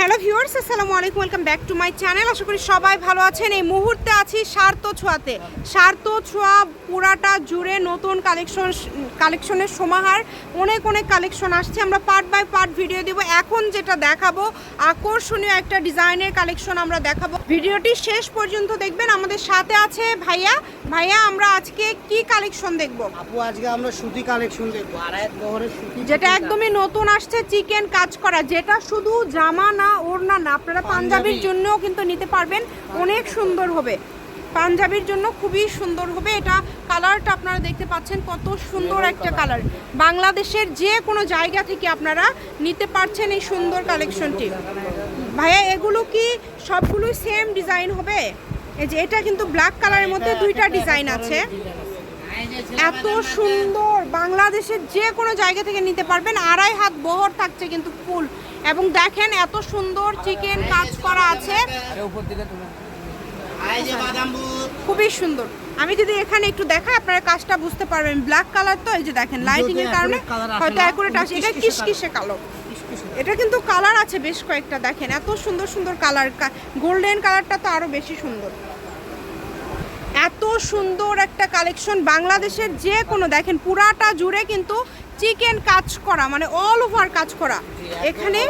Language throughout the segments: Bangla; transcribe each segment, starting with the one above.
হ্যালো ভিউয়ার্স আসসালামু আলাইকুম welcome back to my channel. আশা করি সবাই ভালো আছেন। এই মুহূর্তে আছি সার্ত ছোঁয়াতে। সার্ত ছোঁয়া পুরাটা জুড়ে নতুন কালেকশন কালেকশনের সমাহার। অনেক অনেক কালেকশন আসছে। আমরা পার্ট বাই পার্ট ভিডিও দেব। এখন যেটা দেখাবো আকর্ষণীয় একটা ডিজাইনের কালেকশন আমরা দেখাবো। ভিডিওটি শেষ পর্যন্ত দেখবেন। আমাদের সাথে আছে ভাইয়া। ভাইয়া আমরা আজকে কি কালেকশন দেখব? আপু আজকে আমরা সুতি কালেকশন দেখব। আড়াই বহরের সুতি যেটা একদমই নতুন আসছে চিকেন কাজ করা। যেটা শুধু জামা না ওড়না না আপনারা পাঞ্জাবির জন্যও কিন্তু নিতে পারবেন। অনেক সুন্দর হবে। পাঞ্জাবির জন্য খুবই সুন্দর হবে। এটা কালারটা আপনারা দেখতে পাচ্ছেন কত সুন্দর একটা কালার। বাংলাদেশের যে কোনো জায়গা থেকে আপনারা নিতে পারছেন এই সুন্দর কালেকশনটি। ভাইয়া এগুলো কি সবগুলোই সেম ডিজাইন হবে? এই যে এটা কিন্তু ব্ল্যাক কালারের মধ্যে দুইটা ডিজাইন আছে। এত সুন্দর। বাংলাদেশের যে কোনো জায়গা থেকে নিতে পারবেন। আড়াই হাত বহর থাকছে কিন্তু ফুল। এবং দেখেন এত সুন্দর চিকেন কাজ করা আছে। খুবই সুন্দর। আমি যদি এখানে একটু দেখাই আপনারা কাজটা বুঝতে পারবেন। ব্ল্যাক কালার তো এই যে দেখেন লাইটিং এর কারণে হয়তো অ্যাকুরেট আসে। এটা কিসকিসে কালো। এটা কিন্তু কালার আছে বেশ কয়েকটা দেখেন। এত সুন্দর সুন্দর কালার গোল্ডেন কালারটা তো আরও বেশি সুন্দর। এত সুন্দর একটা কালেকশন বাংলাদেশের যে কোনো দেখেন পুরাটা জুড়ে কিন্তু চিকেন কাজ করা মানে অল ওভার কাজ করা। এখানে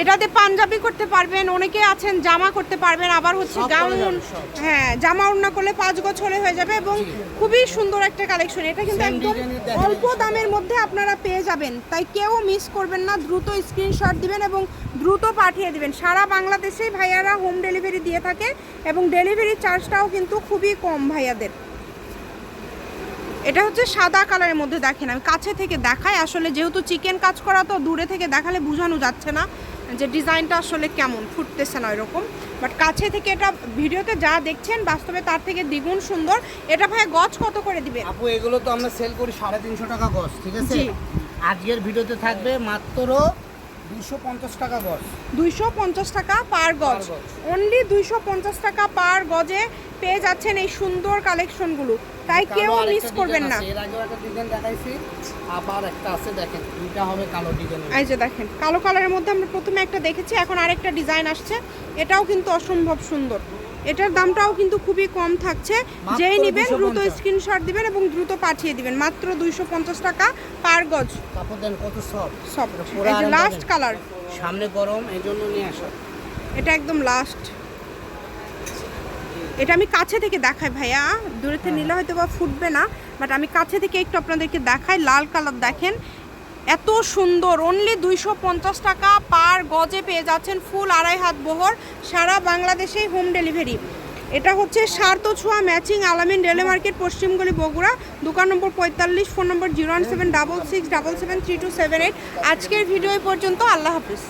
এটাতে পাঞ্জাবি করতে পারবেন অনেকে আছেন জামা করতে পারবেন আবার হচ্ছে গাউন হ্যাঁ জামা ওড়না করলে পাঁচ বছরে হয়ে যাবে এবং খুবই সুন্দর একটা কালেকশন এটা কিন্তু একদম অল্প দামের মধ্যে আপনারা পেয়ে যাবেন। তাই কেউ মিস করবেন না দ্রুত স্ক্রিনশট দিবেন এবং দ্রুত পাঠিয়ে দিবেন। সারা বাংলাদেশেই ভাইয়ারা হোম ডেলিভারি দিয়ে থাকে এবং ডেলিভারি চার্জটাও কিন্তু খুবই কম ভাইয়াদের। এটা হচ্ছে সাদা কালারের মধ্যে দেখেন আমি কাছে থেকে দেখাই। আসলে যেহেতু চিকেন কাজ করা তো দূরে থেকে দেখালে বোঝানো যাচ্ছে না যে ডিজাইনটা আসলে কেমন ফুটতেছে না এরকম বাট কাছে থেকে এটা ভিডিওতে যা দেখছেন বাস্তবে তার থেকে দ্বিগুণ সুন্দর। এটা ভাই গজ কত করে দিবে আপু এগুলো তো আমরা সেল করি সাড়ে তিনশো টাকা গজ ঠিক আছে? আজকের ভিডিওতে থাকবে মাত্র দুশো পঞ্চাশ টাকা গজ। দুইশো পঞ্চাশ টাকা পার গজ। অনলি দুইশো পঞ্চাশ টাকা পার গজে পেয়ে যাচ্ছেন এই সুন্দর কালেকশনগুলো। তাই কেউ মিস করবেন না। এর আগেও একটা ডিজাইন দেখাইছি। আবার একটা আছে দেখেন দুইটা হবে কালো ডিজাইন এই যে দেখেন কালো কালারের মধ্যে আমরা প্রথমে একটা দেখেছি এখন আরেকটা ডিজাইন আসছে। এটাও কিন্তু অসম্ভব সুন্দর। এটার দামটাও কিন্তু খুবই কম থাকছে। যেই নেবেন দ্রুত স্ক্রিনশট দিবেন এবং দ্রুত পাঠিয়ে দিবেন। মাত্র দুইশো পঞ্চাশ টাকা পার গজ। কাপড় দেন কত সব সব লাস্ট কালার সামনে গরম এই জন্য নিয়ে আসা। এটা একদম লাস্ট এটা আমি কাছে থেকে দেখাই ভাইয়া। দূরে থেকে নিলে হয়তো বা ফুটবে না বাট আমি কাছে থেকে একটু আপনাদেরকে দেখাই। লাল কালার দেখেন। এত সুন্দর অনলি দুইশো পঞ্চাশ টাকা পার গজে পেয়ে যাচ্ছেন ফুল আড়াই হাত বহর সারা বাংলাদেশেই হোম ডেলিভারি এটা হচ্ছে সার্ত ছোঁয়া ম্যাচিং আলামিন রেলে মার্কেট, পশ্চিমগুলি বগুড়া, দোকান নম্বর পঁয়তাল্লিশ phone number zero one seven double six double seven three two seven eight আজকের ভিডিও পর্যন্ত, আল্লাহ হাফিজ।